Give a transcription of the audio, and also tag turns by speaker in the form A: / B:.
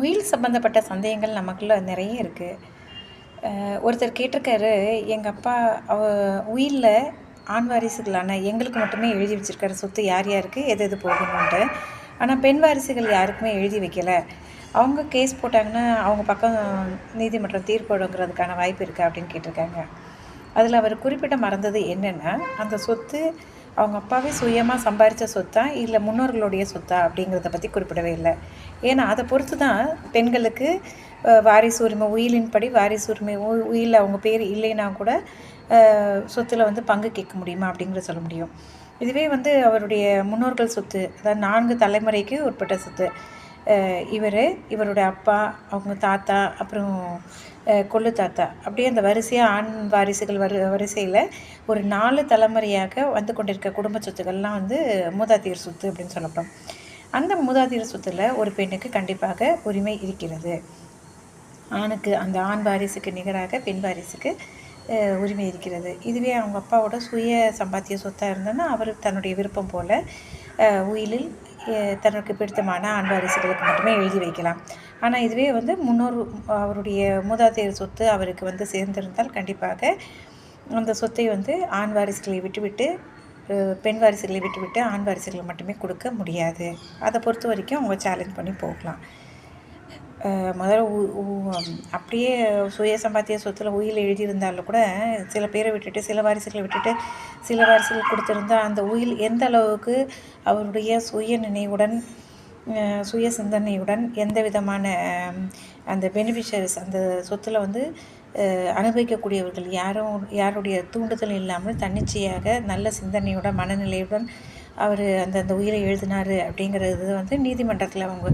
A: உயில் சம்மந்தப்பட்ட சந்தேகங்கள் நமக்குள்ள நிறைய இருக்குது ஒருத்தர் கேட்டிருக்காரு எங்கள் அப்பா அவ உயிலில் ஆண் வாரிசுகளான எங்களுக்கு மட்டுமே எழுதி வச்சுருக்காரு சொத்து யார் யாருக்கு எது எது போகணுன்ட்டு ஆனால் பெண் வாரிசுகள் யாருக்குமே எழுதி வைக்கலை. அவங்க கேஸ் போட்டாங்கன்னா அவங்க பக்கம் நீதிமன்றம் தீர்ப்பு வழங்குறதுக்கான வாய்ப்பு இருக்கா அப்படின்னு கேட்டிருக்காங்க. அதில் அவர் குறிப்பிட மறந்தது என்னென்னா அந்த சொத்து அவங்க அப்பாவே சுயமாக சம்பாரித்த சொத்தா இல்லை முன்னோர்களுடைய சொத்தா அப்படிங்கிறத பற்றி குறிப்பிடவே இல்லை. ஏன்னா அதை பொறுத்து தான் பெண்களுக்கு வாரிசு உரிமை உயிலின்படி வாரிசு உரிமை உ- உயிலில் அவங்க பேர் இல்லைன்னா கூட சொத்தில் சொத்துல வந்து பங்கு கேட்க முடியுமா அப்படிங்கிறத சொல்ல முடியும். இதுவே வந்து அவருடைய முன்னோர்கள் சொத்து அதாவது நான்கு தலைமுறைக்கு உட்பட்ட சொத்து. இவர் இவருடைய அப்பா அவங்க தாத்தா அப்புறம் கொள்ளு தாத்தா. அப்படியே அந்த வரிசையாக ஆண் வாரிசுகள் வரு வரிசையில் ஒரு நாலு தலைமுறையாக வந்து கொண்டிருக்க குடும்ப சொத்துக்கள்லாம் வந்து மூதாதையர் சொத்து அப்படின்னு சொல்லப்படும். அந்த மூதாதையர் சொத்தில் ஒரு பெண்ணுக்கு கண்டிப்பாக உரிமை இருக்கிறது. ஆணுக்கு அந்த ஆண் வாரிசுக்கு நிகராக பெண் வாரிசுக்கு உரிமை இருக்கிறது. இதுவே அவங்க அப்பாவோட சுய சம்பாத்திய சொத்தாக இருந்ததுன்னா அவர் தன்னுடைய விருப்பம் போல் உயிலில் தனக்கு பிடித்தமான ஆண் வாரிசுகளுக்கு மட்டுமே எழுதி வைக்கலாம். ஆனால் இதுவே வந்து முன்னோர் அவருடைய மூதாதையர் சொத்து அவருக்கு வந்து சேர்ந்திருந்தால் கண்டிப்பாக அந்த சொத்தை வந்து ஆண் வாரிசுகளை விட்டுவிட்டு பெண் வாரிசுகளை விட்டுவிட்டு ஆண் வாரிசுகளை மட்டுமே கொடுக்க முடியாது. அதை பொறுத்த வரைக்கும் அவங்க சேலஞ்ச் பண்ணி போகலாம். முதல்ல உ- அப்படியே சுய சம்பாத்திய சொத்தில் உயில் எழுதியிருந்தாலும் கூட சில பேரை விட்டுட்டு சில வாரிசுகளை விட்டுட்டு சில வாரிசுகள் கொடுத்துருந்தா அந்த உயில் எந்த அளவுக்கு அவருடைய சுய நினைவுடன் சுய சிந்தனையுடன் எந்த விதமான அந்த பெனிஃபிஷரிஸ் அந்த சொத்தில் வந்து அனுபவிக்கக்கூடியவர்கள் யாரும் யாருடைய தூண்டுதல் இல்லாமல் தன்னிச்சையாக நல்ல சிந்தனையுடன் மனநிலையுடன் அவர் அந்த அந்த உயிரை எழுதினார் அப்படிங்கிறது வந்து நீதிமன்றத்தில் அவங்க